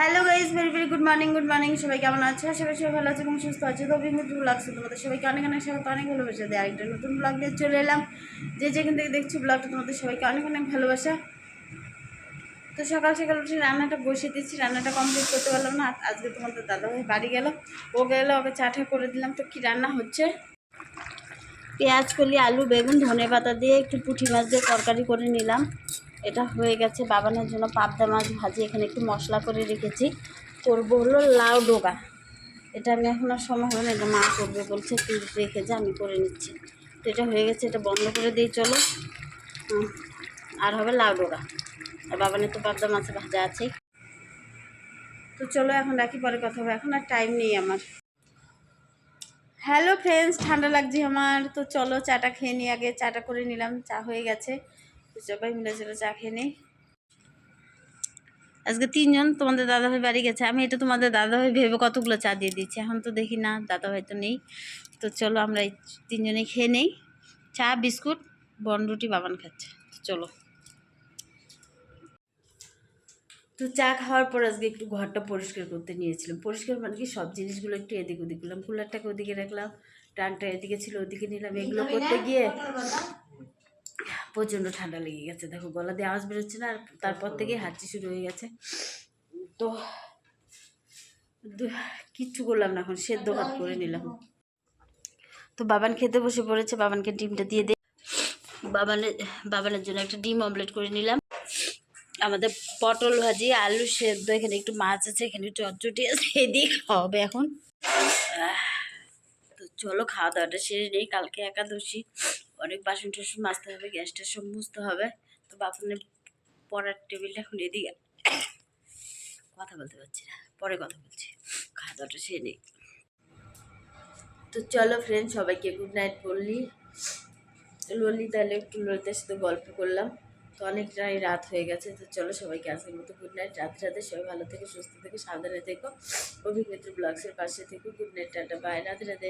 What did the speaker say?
Hello guys very very good morning good morning সবাই কেমন আছে? সবাই সবাই ভালো আছে এবং সুস্থ আছে। তো অভিজ্ঞতা লাগছে তোমাদের সবাইকে অনেক অনেক সবাইকে অনেক ভালোবাসা। দেয় আরেকটা নতুন ব্লগ নিয়ে চলে এলাম। যে যেখান থেকে দেখছি ব্লগটা তোমাদের সবাইকে অনেক অনেক ভালোবাসা। তো সকাল সকাল উঠে রান্নাটা বসিয়ে দিচ্ছি রান্নাটা কমপ্লিট করতে পারলাম না। আজকে তোমাদের দাদাভাই বাড়ি গেল। ও গেলো, ওকে চাটা করে দিলাম। তো কি রান্না হচ্ছে? পেঁয়াজ, কলি, আলু, বেগুন ধনে পাতা দিয়ে একটু পুঁটি মাছ দিয়ে তরকারি করে নিলাম। এটা হয়ে গেছে বাবানের জন্য পাবদা মাছ ভাজি। এখানে একটু মশলা করে রেখেছি। করব হলো লাউ ডোগা। এটা আমি এখন আর সময় হবে না, এটা মা করবে বলছে তুই রেখে যা, আমি করে নিচ্ছি। তো এটা হয়ে গেছে, এটা বন্ধ করে দিই, চলো। আর হবে লাউ ডোগা। আর বাবানের তো পাবদা মাছ ভাজা আছেই। তো চলো, এখন রাখি, পরে কথা হবে। এখন আর টাইম নেই আমার। হ্যালো ফ্রেন্ডস ঠান্ডা লাগছে আমার। তো চলো, চাটা খেয়ে নিই আগে। চাটা করে নিলাম, চা হয়ে গেছে। সবাই মিলে চা খেয়ে নিই। আজকে তিনজন তোমাদের দাদাভাই বাড়ি গেছে। আমি এটা তোমাদের দাদাভাই ভেবে কতগুলো চা দিয়ে দিচ্ছি এখন তো দেখি না, দাদাভাই তো নেই। তো চলো আমরা এই তিনজনে খেয়ে নেই। চা, বিস্কুট বনরুটি বাবান খাচ্ছে। তো চলো। তো চা খাওয়ার পর আজকে একটু ঘরটা পরিষ্কার করতে নিয়েছিলাম। পরিষ্কার মানে কি, সব জিনিসগুলো একটু এদিক ওদিক করলাম। কুলারটাকে ওদিকে রাখলাম। টানটা এদিকে ছিল, ওদিকে নিলাম। এগুলো করতে গিয়ে প্রচণ্ড ঠান্ডা লেগে গেছে দেখো গলা দিয়ে আওয়াজ বেরোচ্ছে না আর তারপর থেকে হাঁচি শুরু হয়ে গেছে। তো কিচ্ছু করলাম না এখন সেদ্ধ ভাত করে নিলাম। তো বাবান খেতে বসে পড়েছে বাবানকে ডিমটা দিয়ে দে বাবানের বাবানের জন্য একটা ডিম অমলেট করে নিলাম। আমাদের পটল ভাজি আলু সেদ্ধ এখানে একটু মাছ আছে এখানে একটু চটচটি আছে এদিকে খাওয়াবে এখন। তো চলো খাওয়া দাওয়াটা সেরে নেই কালকে একাদশী। অনেক বাসন টাসন মাজতে হবে গ্যাসটা সব মুছতে হবে। তো বাপনের পড়ার টেবিলটা এখন এদিকে। কথা বলতে পারছি না, পরে কথা বলছি। খাওয়া দাওয়াটা সেরে নেই। তো চলো ফ্রেন্ড সবাইকে গুড নাইট বললি। ললি তাহলে একটু ললিতার সাথে গল্প করলাম। তো অনেকটাই রাত হয়ে গেছে, তো চলো সবাইকে আজকের মতো গুড নাইট রাতে রাতে সবাই ভালো থেকে, সুস্থ থেকে, সাবধানে থেকো। অভিনেত্রী ব্লগসের পাশে থেকে। গুড নাইট টাটা বাই রাতে রাতে।